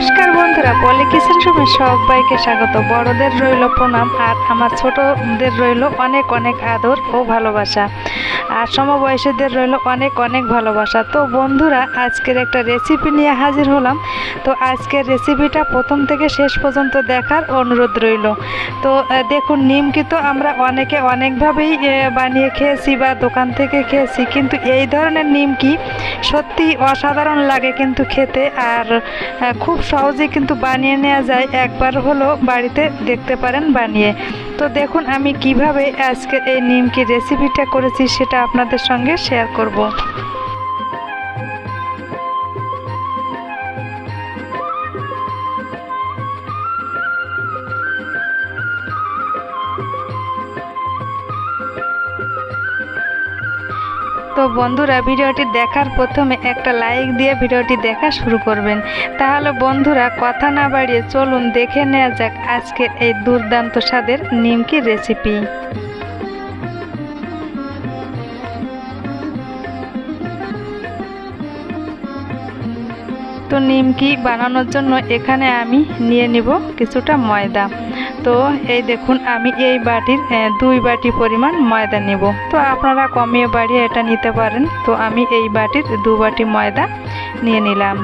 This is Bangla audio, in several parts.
নমস্কার বন্ধুরা পলি কিচেন রুমে সবাইকে স্বাগত। বড়দের রইল প্রণাম, আর আমার ছোটদের রইল অনেক অনেক আদর ও ভালোবাসা। আর সমবয়সীদের রইল অনেক অনেক ভালোবাসা। তো বন্ধুরা, আজকের একটা রেসিপি নিয়ে হাজির হলাম। তো আজকের রেসিপিটা প্রথম থেকে শেষ পর্যন্ত দেখার অনুরোধ রইল। তো দেখুন নিমকি তো আমরা অনেকে অনেকভাবেই বানিয়ে খেয়েছি বা দোকান থেকে খেয়েছি। কিন্তু এই ধরনের নিমকি সত্যি অসাধারণ লাগে কিন্তু খেতে। আর খুব সহজে কিন্তু বানিয়ে নেওয়া যায়। একবার হলো বাড়িতে দেখতে পারেন বানিয়ে। তো দেখুন আমি কীভাবে আজকের এই নিমকি রেসিপিটা করেছি সেটা আপনাদের সঙ্গে শেয়ার করব। তো বন্ধুরা ভিডিওটি দেখার প্রথমে একটা লাইক দিয়ে ভিডিওটি দেখা শুরু করবেন। তাহলে বন্ধুরা কথা না বাড়িয়ে চলুন দেখে নেওয়া যাক আজকের এই দুর্দান্ত স্বাদের নিমকি রেসিপি তো নিমকি বানানোর জন্য এখানে আমি নিয়ে নিব কিছুটা ময়দা। তো এই দেখুন, আমি এই বাটির দুই বাটি পরিমাণ ময়দা নেব। তো আপনারা কমিয়ে বাড়িয়ে এটা নিতে পারেন। তো আমি এই বাটির দু বাটি ময়দা নিয়ে নিলাম।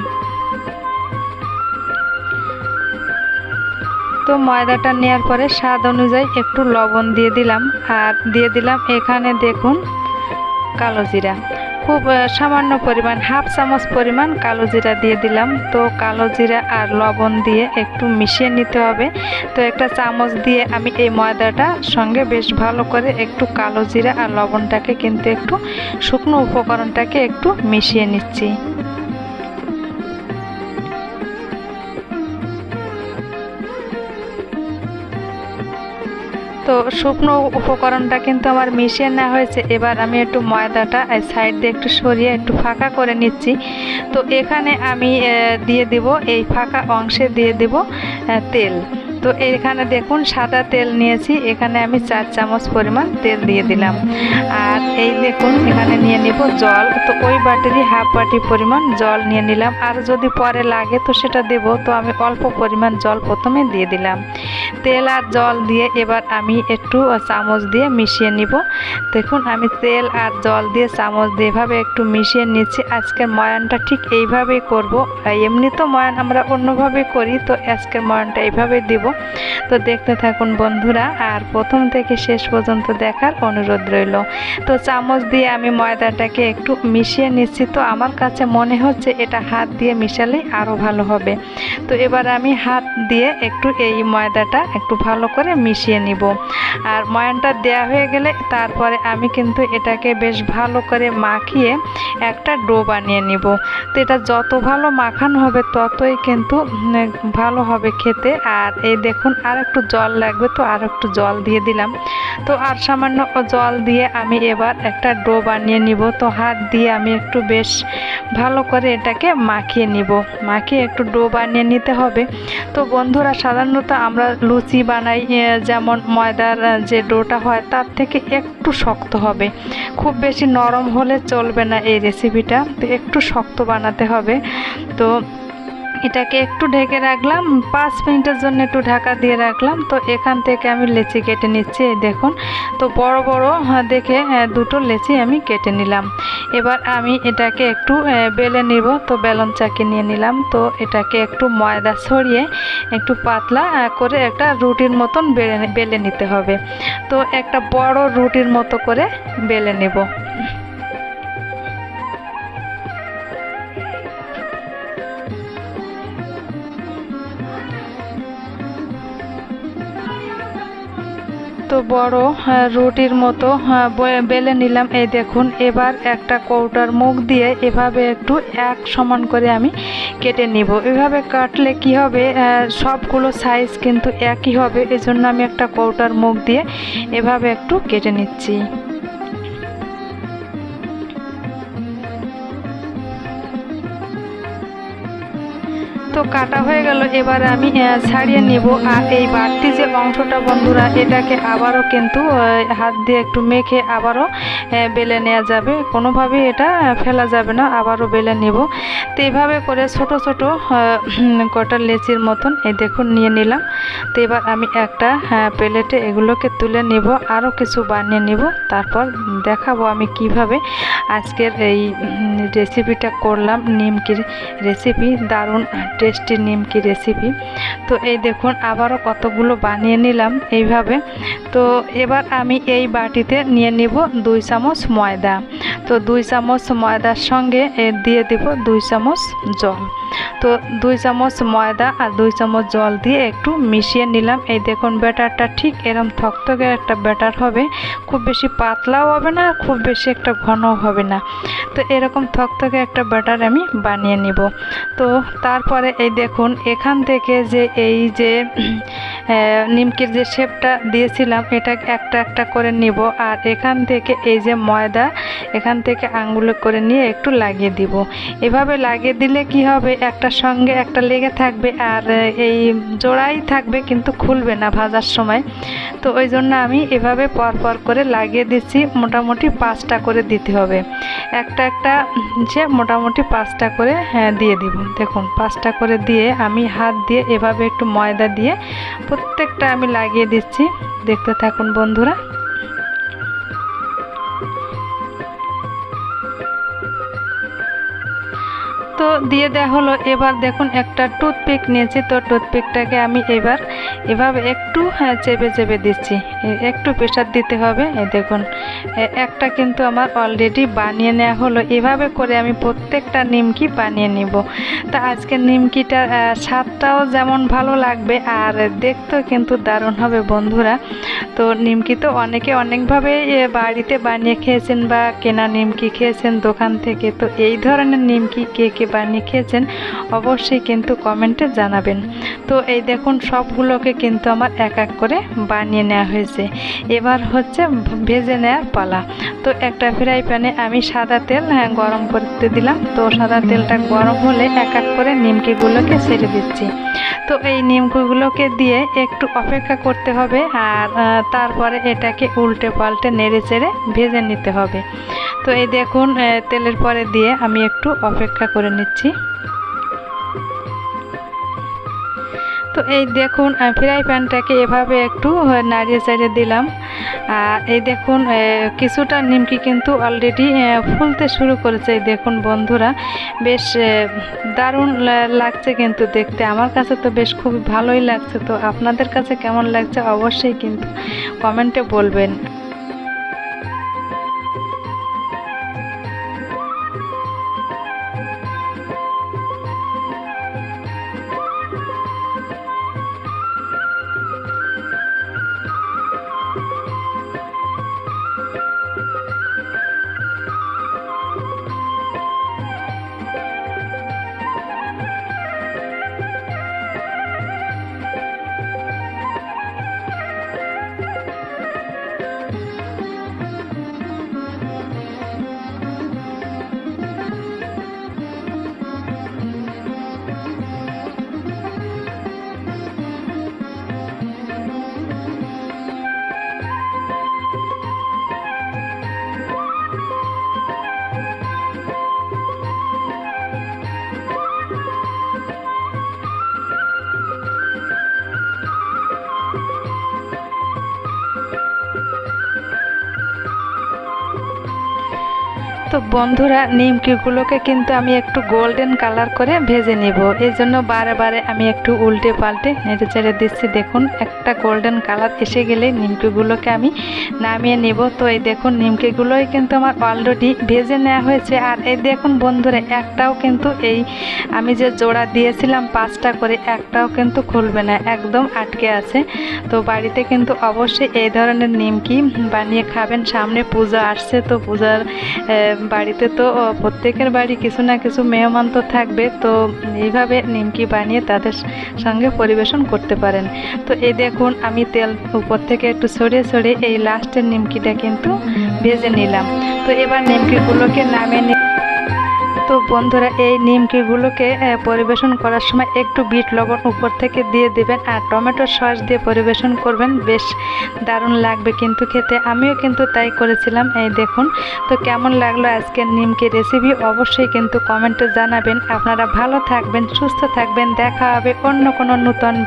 তো ময়দাটা নেওয়ার পরে স্বাদ অনুযায়ী একটু লবণ দিয়ে দিলাম। আর দিয়ে দিলাম এখানে দেখুন কালো জিরা। খুব সামান্য পরিমাণ, হাফ চামচ পরিমাণ কালো জিরা দিয়ে দিলাম। তো কালো জিরা আর লবণ দিয়ে একটু মিশিয়ে নিতে হবে। তো একটা চামচ দিয়ে আমি এই ময়দাটা সঙ্গে বেশ ভালো করে একটু কালো জিরা আর লবণটাকে কিন্তু একটু শুকনো উপকরণটাকে একটু মিশিয়ে নিচ্ছি। তো শুকনো উপকরণটা কিন্তু আমার মিশিয়ে নেওয়া হয়েছে। এবার আমি একটু ময়দাটা সাইড দিয়ে একটু সরিয়ে একটু ফাঁকা করে নিচ্ছি। তো এখানে আমি দিয়ে দিব, এই ফাঁকা অংশে দিয়ে দিব তেল। তো এখানে দেখুন সাদা তেল নিয়েছি। এখানে আমি চার চামচ পরিমাণ তেল দিয়ে দিলাম। আর এই দেখুন, এখানে নিয়ে নিব জল। তো ওই বাটিরই হাফ বাটি পরিমাণ জল নিয়ে নিলাম। আর যদি পরে লাগে তো সেটা দেব। তো আমি অল্প পরিমাণ জল প্রথমে দিয়ে দিলাম। তেল আর জল দিয়ে এবার আমি একটু চামচ দিয়ে মিশিয়ে নিব। দেখুন, আমি তেল আর জল দিয়ে চামচ দিয়ে এভাবে একটু মিশিয়ে নিচ্ছি। আজকের ময়ানটা ঠিক এইভাবেই করব। এমনি তো ময়ান আমরা অন্যভাবে করি। তো আজকের ময়ানটা এইভাবেই দিব। তো দেখতে থাকুন বন্ধুরা, আর প্রথম থেকে শেষ পর্যন্ত দেখার অনুরোধ রইল। তো চামচ দিয়ে আমি ময়দাটাকে একটু মিশিয়ে নিচ্ছি, তো আমার কাছে মনে হচ্ছে এটা হাত দিয়ে মিশালে আরও ভালো হবে। তো এবার আমি হাত দিয়ে একটু এই ময়দাটা একটু ভালো করে মিশিয়ে নিব। আর ময়ানটা দেয়া হয়ে গেলে তারপরে আমি কিন্তু এটাকে বেশ ভালো করে মাখিয়ে একটা ডো বানিয়ে নিব। তো এটা যত ভালো মাখানো হবে ততই কিন্তু ভালো হবে খেতে। আর এই দেখুন, আর একটু জল লাগবে তো আর একটু জল দিয়ে দিলাম। তো আর সামান্য জল দিয়ে আমি এবার একটা ডো বানিয়ে নিব। তো হাত দিয়ে আমি একটু বেশ ভালো করে এটাকে মাখিয়ে নিব। মাখিয়ে একটু ডো বানিয়ে নিতে হবে। তো বন্ধুরা, সাধারণত আমরা লুচি বানাই যেমন ময়দার যে ডোটা হয় তার থেকে একটু শক্ত হবে। খুব বেশি নরম হলে চলবে না এই রেসিপিটা তো একটু শক্ত বানাতে হবে। তো এটাকে একটু ঢেকে রাখলাম পাঁচ মিনিটের জন্য একটু ঢাকা দিয়ে রাখলাম। তো এখান থেকে আমি লেচি কেটে নিচ্ছি দেখুন। তো বড় বড় হ্যাঁ, দেখে দুটো লেচি আমি কেটে নিলাম। এবার আমি এটাকে একটু বেলে নিব। তো বেলন চাকি নিয়ে নিলাম। তো এটাকে একটু ময়দা ছড়িয়ে একটু পাতলা করে একটা রুটির মতন বেলে বেলে নিতে হবে। তো একটা বড় রুটির মতো করে বেলে নেব। বড় হ্যাঁ, রুটির মতো হ্যাঁ, বেলে নিলাম। এই দেখুন এবার একটা কৌটার মুখ দিয়ে এভাবে একটু এক সমান করে আমি কেটে নিব। এভাবে কাটলে কি হবে সবগুলো সাইজ কিন্তু একই হবে। এজন্য আমি একটা কৌটার মুখ দিয়ে এভাবে একটু কেটে নিচ্ছি। তো কাটা হয়ে গেল, এবার আমি ছাড়িয়ে নিব। আর এই বাড়তি যে অংশটা, বন্ধুরা, এটাকে আবারও কিন্তু হাত দিয়ে একটু মেখে আবারও বেলে নেওয়া যাবে। কোনোভাবে এটা ফেলা যাবে না, আবারও বেলে নিব। তো এইভাবে করে ছোট ছোট কটা লেচির মতন, এই দেখুন, নিয়ে নিলাম। তো এবার আমি একটা প্লেটে এগুলোকে তুলে নিব, আরও কিছু বানিয়ে নিব। তারপর দেখাবো আমি কীভাবে আজকের এই রেসিপিটা করলাম। নিমকির রেসিপি দারুণ টেস্টি নিমকি রেসিপি তো এই দেখুন, আবারও কতগুলো বানিয়ে নিলাম এইভাবে। তো এবার আমি এই বাটিতে নিয়ে নিব দুই চামচ ময়দা। তো দুই চামচ ময়দার সঙ্গে দিয়ে দিব দুই চামচ জল। তো দুই চামচ ময়দা আর দুই চামচ জল দিয়ে একটু মিশিয়ে নিলাম। এই দেখুন, ব্যাটারটা ঠিক এরম থকথকে একটা ব্যাটার হবে। খুব বেশি পাতলাও হবে না, খুব বেশি একটা ঘনও হবে না। তো এরকম থকথকে একটা ব্যাটার আমি বানিয়ে নিব। তো তারপরে এই দেখুন, এখান থেকে যে এই যে নিমকির যে শেপটা দিয়েছিলাম, এটা একটা একটা করে নিব। আর এখান থেকে এই যে ময়দা, এখান থেকে আঙ্গুলে করে নিয়ে একটু লাগিয়ে দিব। এভাবে লাগিয়ে দিলে কি হবে? একটা সঙ্গে একটা লেগে থাকবে আর এই জোড়াই থাকবে কিন্তু খুলবে না ভাজার সময়। তো ওই জন্য আমি এভাবে পর পর করে লাগিয়ে দিচ্ছি। মোটামুটি পাঁচটা করে দিতে হবে। একটা একটা, যে মোটামুটি পাঁচটা করে হ্যাঁ দিয়ে দিব। দেখুন, পাঁচটা দিয়ে আমি হাত দিয়ে এভাবে একটু ময়দা দিয়ে প্রত্যেকটা আমি লাগিয়ে দিচ্ছি। দেখতে থাকুন বন্ধুরা। তো দিয়ে দেওয়া হলো। এবার দেখুন, একটা টুথপিক নিয়েছি। তো টুথপিকটাকে আমি এবার এভাবে একটু হ্যাঁ চেপে চেপে দিচ্ছি। একটু প্রেশার দিতে হবে। দেখুন একটা কিন্তু আমার অলরেডি বানিয়ে নেওয়া হলো। এভাবে করে আমি প্রত্যেকটা নিমকি বানিয়ে নিব। তা আজকের নিমকিটা স্বাদটাও যেমন ভালো লাগবে, আর দেখতেও কিন্তু দারুণ হবে বন্ধুরা। তো নিমকি তো অনেকে অনেকভাবে বাড়িতে বানিয়ে খেয়েছেন বা কেনা নিমকি খেয়েছেন দোকান থেকে। তো এই ধরনের নিমকি কে কে বানিয়ে খেয়েছেন, অবশ্যই কিন্তু কমেন্টে জানাবেন। তো এই দেখুন, সবগুলোকে কিন্তু আমার এক এক করে বানিয়ে নেওয়া হয়েছে। এবার হচ্ছে ভেজে নেওয়ার পালা। তো একটা ফ্রাই প্যানে আমি সাদা তেল হ্যাঁ গরম করতে দিলাম। তো সাদা তেলটা গরম হলে এক এক করে নিমকিগুলোকে ছেড়ে দিচ্ছি। তো এই নিমকিগুলোকে দিয়ে একটু অপেক্ষা করতে হবে আর তারপরে এটাকে উল্টে পাল্টে নেড়ে চেড়ে ভেজে নিতে হবে। তো এই দেখুন তেলের পরে দিয়ে আমি একটু অপেক্ষা করে নিচ্ছি। তো এই দেখুন ফ্রাই প্যানটাকে এভাবে একটু নাড়িয়ে চাড়িয়ে দিলাম। আর এই দেখুন কিছুটা নিমকি কিন্তু অলরেডি ফুলতে শুরু করেছে। এই দেখুন বন্ধুরা, বেশ দারুণ লাগছে কিন্তু দেখতে। আমার কাছে তো বেশ খুবই ভালোই লাগছে। তো আপনাদের কাছে কেমন লাগছে অবশ্যই কিন্তু কমেন্টে বলবেন। Thank you. তো বন্ধুরা, নিমকিগুলোকে কিন্তু আমি একটু গোল্ডেন কালার করে ভেজে নিব। এই জন্য বারে বারে আমি একটু উল্টে পাল্টে নেড়ে চেড়ে দিচ্ছি। দেখুন, একটা গোল্ডেন কালার এসে গেলে নিমকিগুলোকে আমি নামিয়ে নেব। তো এই দেখুন, নিমকিগুলোই কিন্তু আমার অলরেডি ভেজে নেওয়া হয়েছে। আর এই দেখুন বন্ধুরা, একটাও কিন্তু এই আমি যে জোড়া দিয়েছিলাম পাঁচটা করে, একটাও কিন্তু খুলবে না, একদম আটকে আছে। তো বাড়িতে কিন্তু অবশ্যই এই ধরনের নিমকি বানিয়ে খাবেন। সামনে পূজা আসছে, তো পূজার বাড়িতে তো প্রত্যেকের বাড়ি কিছু না কিছু মেহমান তো থাকবে, তো এইভাবে নিমকি বানিয়ে তাদের সঙ্গে পরিবেশন করতে পারেন। তো এই দেখুন, আমি তেল উপর থেকে একটু সরে সরে এই লাস্টের নিমকিটা কিন্তু ভেজে নিলাম। তো এবার নিমকিগুলোকে নামিয়ে নি তো বন্ধুরা, এই নিমকিগুলোকে পরিবেশন করার সময় একটু বিট লবণ উপর থেকে দিয়ে দেবেন আর টমেটো সস দিয়ে পরিবেশন করবেন। বেশ দারুণ লাগবে কিন্তু খেতে। আমিও কিন্তু তাই করেছিলাম। এই দেখুন, তো কেমন লাগল আজকের নিমকি রেসিপি অবশ্যই কিন্তু কমেন্টে জানাবেন। আপনারা ভালো থাকবেন, সুস্থ থাকবেন। দেখা হবে অন্য কোনো নূতন